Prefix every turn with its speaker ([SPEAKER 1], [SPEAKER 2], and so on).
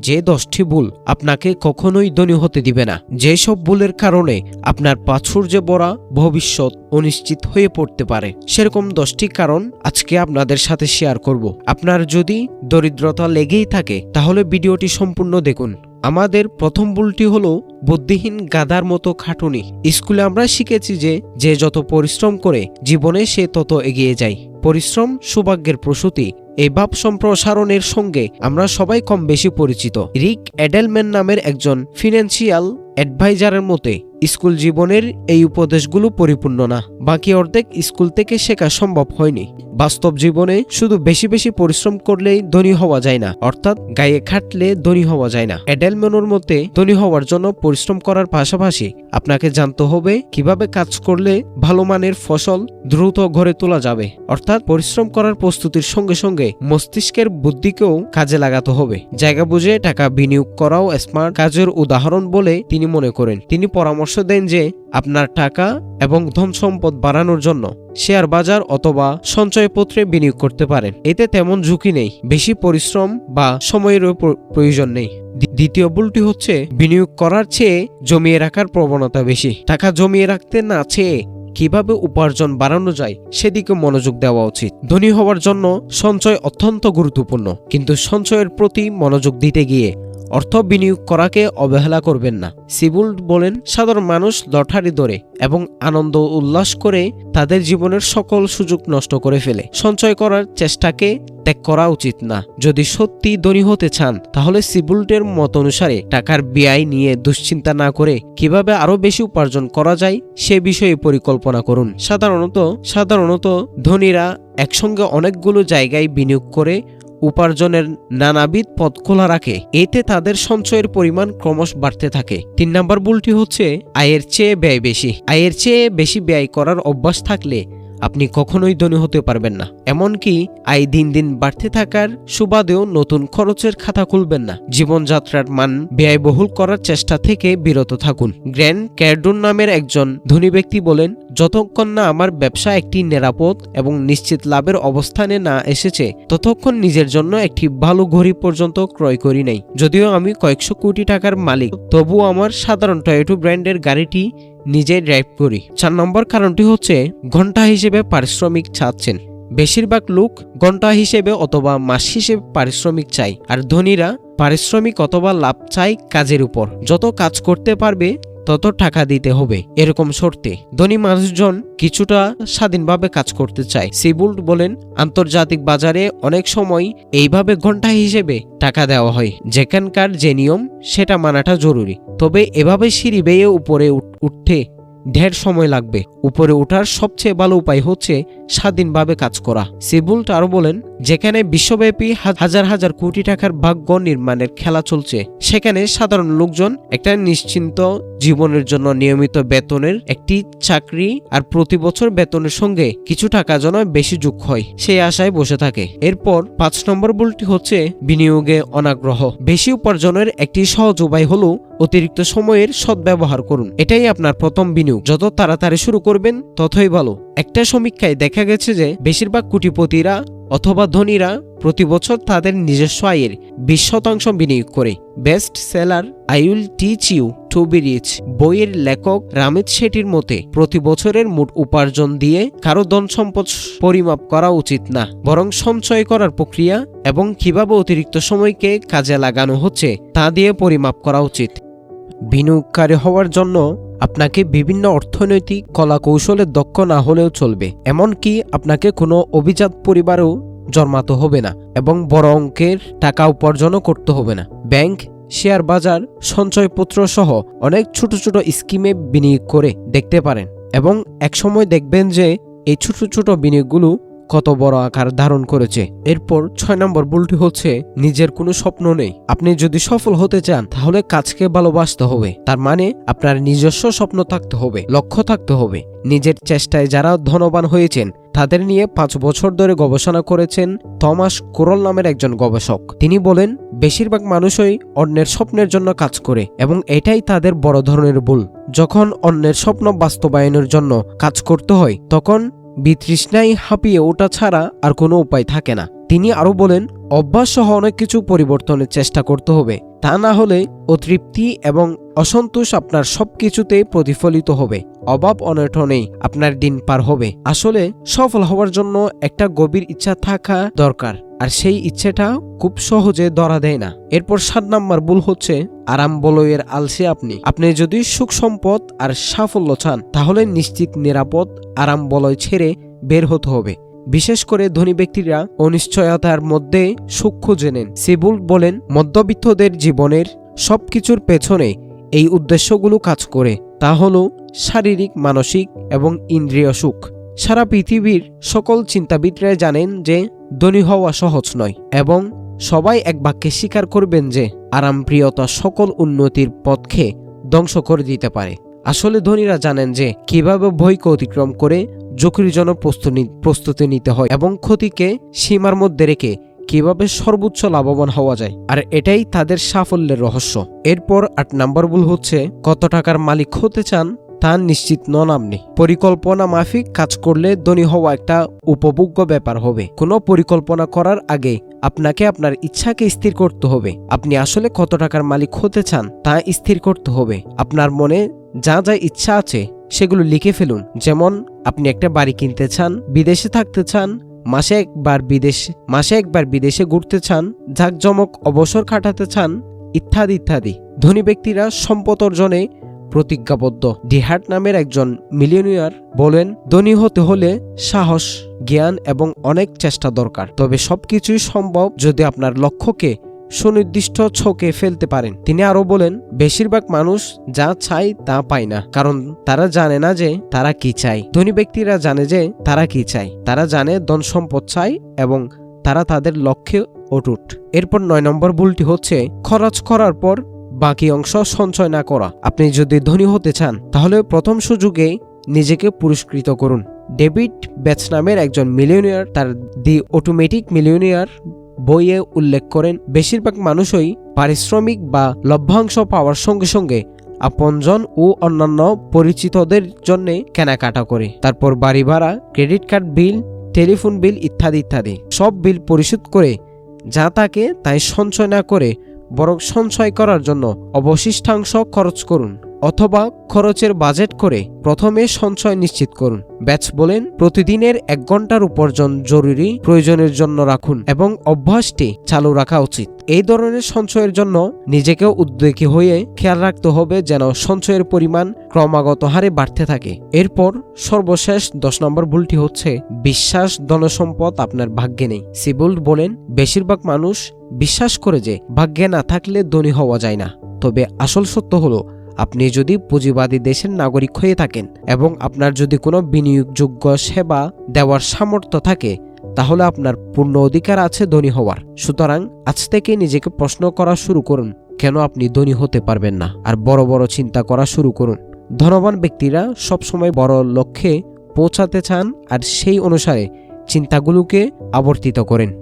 [SPEAKER 1] যে দশটি ভুল আপনাকে কখনোই ধনী হতে দিবে না। যেসব ভুলের কারণে আপনার প্রাচুর্যে ভরা ভবিষ্যৎ অনিশ্চিত হয়ে পড়তে পারে। সেরকম দশটি কারণ আজকে আপনাদের সাথে শেয়ার করব। আপনার যদি দরিদ্রতা লেগেই থাকে, তাহলে ভিডিওটি সম্পূর্ণ দেখুন। আমাদের প্রথম ভুলটি হলো বুদ্ধিহীন গাধার মতো খাটুনি। স্কুলে আমরা শিখেছি যে যে যত পরিশ্রম করে জীবনে সে তত এগিয়ে যায়। পরিশ্রম সৌভাগ্যের প্রসূতি। এই ভাব সম্প্রসারণের সঙ্গে আমরা সবাই কম বেশি পরিচিত। রিক এডেলম্যান নামের একজন ফিনান্সিয়াল অ্যাডভাইজারের মতে স্কুল জীবনের এই উপদেশগুলো পরিপূর্ণ না। বাকি অর্ধেক স্কুল থেকে শেখা সম্ভব হয়নি। বাস্তব জীবনে শুধু বেশি বেশি পরিশ্রম করলেই ধনী হওয়া যায় না, অর্থাৎ গায়ে খাটলে ধনী হওয়া যায় না। এডেলম্যানোর মতে, ধনী হওয়ার জন্য পরিশ্রম করার পাশাপাশি আপনাকে জানতে হবে কীভাবে কাজ করলে ভালো মানের ফসল দ্রুত ঘরে তোলা যাবে, অর্থাৎ পরিশ্রম করার প্রস্তুতির সঙ্গে সঙ্গে মস্তিষ্কের বুদ্ধিকেও কাজে লাগাতে হবে। জায়গা বুঝে টাকা বিনিয়োগ করাও স্মার্ট কাজের উদাহরণ বলে তিনি মনে করেন। তিনি পরামর্শ দেন যে, আপনার টাকা এবং ধন সম্পদ বাড়ানোর জন্য শেয়ার বাজার অথবা সঞ্চয়পত্রে বিনিয়োগ করতে পারেন। এতে তেমন ঝুঁকি নেই, বেশি পরিশ্রম বা সময়েরও প্রয়োজন নেই। দ্বিতীয় ভুলটি হচ্ছে বিনিয়োগ করার চেয়ে জমিয়ে রাখার প্রবণতা বেশি। টাকা জমিয়ে রাখতে না চেয়ে কীভাবে উপার্জন বাড়ানো যায় সেদিকে মনোযোগ দেওয়া উচিত। ধনী হওয়ার জন্য সঞ্চয় অত্যন্ত গুরুত্বপূর্ণ, কিন্তু সঞ্চয়ের প্রতি মনোযোগ দিতে গিয়ে অর্থ বিনিয়োগ করাকে অবহেলা করবেন না। সিবুল বলেন, সাধারণ মানুষ লটারি ধরে এবং আনন্দ উল্লাস করে তাদের জীবনের সকল সুযোগ নষ্ট করে ফেলে। সঞ্চয় করার চেষ্টাকে ত্যাগ করা উচিত না। যদি সত্যি ধনী হতে চান, তাহলে সিবুল্টের মত অনুসারে টাকার ব্যয় নিয়ে দুশ্চিন্তা না করে কীভাবে আরও বেশি উপার্জন করা যায়, সে বিষয়ে পরিকল্পনা করুন। সাধারণত সাধারণত ধনীরা একসঙ্গে অনেকগুলো জায়গায় বিনিয়োগ করে উপার্জনের নানাবিধ পথ খোলা রাখে। এতে তাদের সঞ্চয়ের পরিমাণ ক্রমশ বাড়তে থাকে। তিন নম্বর ভুলটি হচ্ছে, আয়ের চেয়ে ব্যয় বেশি। আয়ের চেয়ে বেশি ব্যয় করার অভ্যাস থাকলে আপনি কখনোই ধনী হতে পারবেন না। এমনকি আয় দিন দিন বাড়তে থাকার সুবাদেও নতুন খরচের খাতা খুলবেন না। জীবনযাত্রার মান ব্যয়বহুল করার চেষ্টা থেকে বিরত থাকুন। গ্র্যান্ড ক্যারডুন নামের একজন ধনী ব্যক্তি বলেন, যতক্ষণ না আমার ব্যবসা একটি নিরাপদ এবং নিশ্চিত লাভের অবস্থানে না এসেছে, ততক্ষণ নিজের জন্য একটি ভালো ঘড়ি পর্যন্ত ক্রয় করি নাই। যদিও আমি কয়েকশো কোটি টাকার মালিক, তবুও আমার সাধারণ টয়োটো ব্র্যান্ডের গাড়িটি নিজে ড্রাইভ করি। চার নম্বর কারণটি হচ্ছে, ঘণ্টা হিসেবে পারিশ্রমিক চাচ্ছেন। বেশিরভাগ লোক ঘণ্টা হিসেবে অথবা মাস হিসেবে পারিশ্রমিক চাই আর ধনীরা পারিশ্রমিক অথবা লাভ চাই কাজের উপর। যত কাজ করতে পারবে তত টাকা দিতে হবে, এরকম শর্তে। ধনী মানুষজন কিছুটা স্বাধীনভাবে কাজ করতে চায়। সিবুল বলেন, আন্তর্জাতিক বাজারে অনেক সময় এইভাবে ঘণ্টা হিসেবে টাকা দেওয়া হয়। যেখানকার যে নিয়ম, সেটা মানাটা জরুরি। তবে এভাবে সিঁড়ি বেয়ে উপরে উঠ- ঢের সময় লাগবে। উপরে ওঠার সবচেয়ে ভালো উপায় হচ্ছে স্বাধীনভাবে কাজ করা। সিবুল আরও বলেন, যেখানে বিশ্বব্যাপী হাজার হাজার কোটি টাকার ভাগ্য নির্মাণের খেলা চলছে, সেখানে সাধারণ লোকজন একটা নিশ্চিন্ত জীবনের জন্য নিয়মিত বেতনের একটি চাকরি আর প্রতি বছর বেতনের সঙ্গে কিছু টাকা যেন বেশি যোগ হয়, সেই আশায় বসে থাকে। এরপর পাঁচ নম্বর বলটি হচ্ছে বিনিয়োগে অনাগ্রহ। বেশি উপার্জনের একটি সহজ উপায় হলো অতিরিক্ত সময়ের সদ্ব্যবহার করুন। এটাই আপনার প্রথম বিনিয়োগ। যত তাড়াতাড়ি শুরু করবেন, ততই ভালো। একটা সমীক্ষায় দেখা গেছে যে, বেশিরভাগ কোটিপতিরা অথবা ধনীরা প্রতি বছর তাদের নিজস্ব আয়ের বিশ শতাংশ বিনিয়োগ করে। Best seller I will teach you to be বইয়ের লেখক রামিত শেঠির মতে, প্রতি বছরের মোট উপার্জন দিয়ে কারও ধন সম্পদ পরিমাপ করা উচিত না। বরং সঞ্চয় করার প্রক্রিয়া এবং কীভাবে অতিরিক্ত সময়কে কাজে লাগানো হচ্ছে, তা দিয়ে পরিমাপ করা উচিত। বিনিয়োগকারী হওয়ার জন্য আপনাকে বিভিন্ন অর্থনৈতিক কলা কৌশলে দক্ষ না হলেও চলবে। এমনকি আপনাকে কোনো অভিজাত পরিবারেও জন্মাতে হবে না এবং বড় অঙ্কের টাকা উপার্জনও করতে হবে না। ব্যাংক, শেয়ার বাজার, সঞ্চয়পত্র সহ অনেক ছোট ছোট স্কিমে বিনিয়োগ করে দেখতে পারেন এবং একসময় দেখবেন যে এই ছোট ছোট বিনিয়োগগুলো কত বড় আকার ধারণ করেছে। এরপর ছয় নম্বর ভুলটি হচ্ছে, নিজের কোনো স্বপ্ন নেই। আপনি যদি সফল হতে চান, তাহলে কাজকে ভালোবাসতে হবে। তার মানে আপনার নিজস্ব স্বপ্ন থাকতে হবে, লক্ষ্য থাকতে হবে। নিজের চেষ্টায় যারা ধনবান হয়েছেন, তাদের নিয়ে পাঁচ বছর ধরে গবেষণা করেছেন থমাস কোরল নামের একজন গবেষক। তিনি বলেন, বেশিরভাগ মানুষই অন্যের স্বপ্নের জন্য কাজ করে এবং এটাই তাদের বড় ধরনের ভুল। যখন অন্যের স্বপ্ন বাস্তবায়নের জন্য কাজ করতে হয়, তখন বিতৃষ্ণায় হাঁপিয়ে ওটা ছাড়া আর কোনো উপায় থাকে না। তিনি আরও বলেন, অভ্যাস সহ অনেক কিছু পরিবর্তনের চেষ্টা করতে হবে। তা না হলে অতৃপ্তি এবং অসন্তোষ আপনার সবকিছুতে প্রতিফলিত হবে। অভাব অনটনেই আপনার দিন পার হবে। আসলে সফল হওয়ার জন্য একটা গভীর ইচ্ছা থাকা দরকার, আর সেই ইচ্ছেটা খুব সহজে ধরা দেয় না। এরপর সাত নাম্বার ভুল হচ্ছে, আরাম বলয়ের আলসে আপনি। আপনি যদি সুখ সম্পদ আর সাফল্য চান, তাহলে নিশ্চিত নিরাপদ আরাম বলয় ছেড়ে বের হতে হবে। বিশেষ করে ধনী ব্যক্তিরা অনিশ্চয়তার মধ্যে সুখ খুঁজে নেন সিবুল বলেন, মধ্যবিত্তদের জীবনের সবকিছুর পেছনে এই উদ্দেশ্যগুলো কাজ করে। তা হল শারীরিক, মানসিক এবং ইন্দ্রিয় সুখ। সারা পৃথিবীর সকল চিন্তাবিদরা জানেন যে ধনী হওয়া সহজ নয় এবং সবাই এক বাক্যে স্বীকার করবেন যে আরামপ্রিয়তা সকল উন্নতির পথকে ধ্বংস করে দিতে পারে। আসলে ধনীরা জানেন যে কীভাবে ভয়কে অতিক্রম করে ঝুঁকির জন্য প্রস্তুতি- নিতে হয় এবং ক্ষতিকে সীমার মধ্যে রেখে কীভাবে সর্বোচ্চ লাভবান হওয়া যায়। আর এটাই তাদের সাফল্যের রহস্য। এরপর আট নাম্বার ভুল হচ্ছে, কত টাকার মালিক হতে চান তা নিশ্চিত নন আপনি পরিকল্পনা মাফিক কাজ করলে ধনী হওয়া একটা উপভোগ্য ব্যাপার হবে। কোনো পরিকল্পনা করার আগে আপনাকে আপনার ইচ্ছাকে স্থির করতে হবে। আপনি আসলে কত টাকার মালিক হতে চান তা স্থির করতে হবে। আপনার মনে যা যা ইচ্ছা আছে, সেগুলো লিখে ফেলুন। যেমন, আপনি একটা বাড়ি কিনতে চান, বিদেশে থাকতে চান, মাসে একবার বিদেশ, মাসে একবার বিদেশে ঘুরতে চান, জাঁকজমক অবসর কাটাতে চান, ইত্যাদি ইত্যাদি। ধনী ব্যক্তিরা সম্পদ অর্জনে প্রতিজ্ঞাবদ্ধ। ডিহার্ট নামের একজন মিলিয়নিয়ার বলেন, ধনী হতে হলে সাহস, জ্ঞান এবং অনেক চেষ্টা দরকার। তবে সবকিছুই সম্ভব যদি আপনার লক্ষ্যকে সুনির্দিষ্ট ছকে ফেলতে পারেন। তিনি আরও বলেন, বেশিরভাগ মানুষ যা চায় তা পায় না, কারণ তারা জানে না যে তারা কি চায়। ধনী ব্যক্তিরা জানে যে তারা কি চায়। তারা জানে ধন সম্পদ চায় এবং তারা তাদের লক্ষ্যে অটুট। এরপর নয় নম্বর ভুলটি হচ্ছে, খরচ করার পর বাকি অংশ সঞ্চয় না করা। আপনি যদি ধনী হতে চান, তাহলে প্রথম সুযোগে নিজেকে পুরস্কৃত করুন। ডেভিড ব্যাচ নামের একজন মিলিয়নিয়ার, তার দি অটোমেটিক মিলিয়নিয়ার বইয়ে উল্লেখ করেন, বেশিরভাগ মানুষই পারিশ্রমিক বা লভ্যাংশ পাওয়ার সঙ্গে সঙ্গে আপনজন ও অন্যান্য পরিচিতদের জন্য কেনাকাটা করে। তারপর বাড়ি ভাড়া, credit card bill, telephone bill ইত্যাদি ইত্যাদি। সব বিল পরিশোধ করে যা তাকে তাই সঞ্চয় না করে বরং সঞ্চয় করার জন্য অবশিষ্টাংশ খরচ করুন। অথবা খরচের বাজেট করে প্রথমে সঞ্চয় নিশ্চিত করুন। ব্যাচ বলেন, প্রতিদিনের এক ঘণ্টার উপার্জন জরুরি, প্রয়োজনের জন্য রাখুন এবং অভ্যাসটি চালু রাখা উচিত। এই ধরনের সঞ্চয়ের জন্য নিজেকে উদ্যোগী হয়ে খেয়াল রাখতে হবে যেন সঞ্চয়ের পরিমাণ ক্রমাগত হারে বাড়তে থাকে। এরপর সর্বশেষ দশ নম্বর ভুলটি হচ্ছে, বিশ্বাস ধনসম্পদ আপনার ভাগ্যে নেই। সিবুল বলেন, বেশিরভাগ মানুষ বিশ্বাস করে যে ভাগ্যে না থাকলে ধনী হওয়া যায় না। তবে আসল সত্য হলো আপনি যদি পুঁজিবাদী দেশের নাগরিক হয়ে থাকেন এবং আপনার যদি কোনো বিনিয়োগযোগ্য সেবা দেওয়ার সামর্থ্য থাকে, তাহলে আপনার পূর্ণ অধিকার আছে ধনী হওয়ার। সুতরাং আজ থেকে নিজেকে প্রশ্ন করা শুরু করুন, কেন আপনি ধনী হতে পারবেন না? আর বড় বড় চিন্তা করা শুরু করুন। ধনবান ব্যক্তিরা সবসময় বড় লক্ষ্যে পৌঁছাতে চান আর সেই অনুসারে চিন্তাগুলোকে আবর্তিত করেন।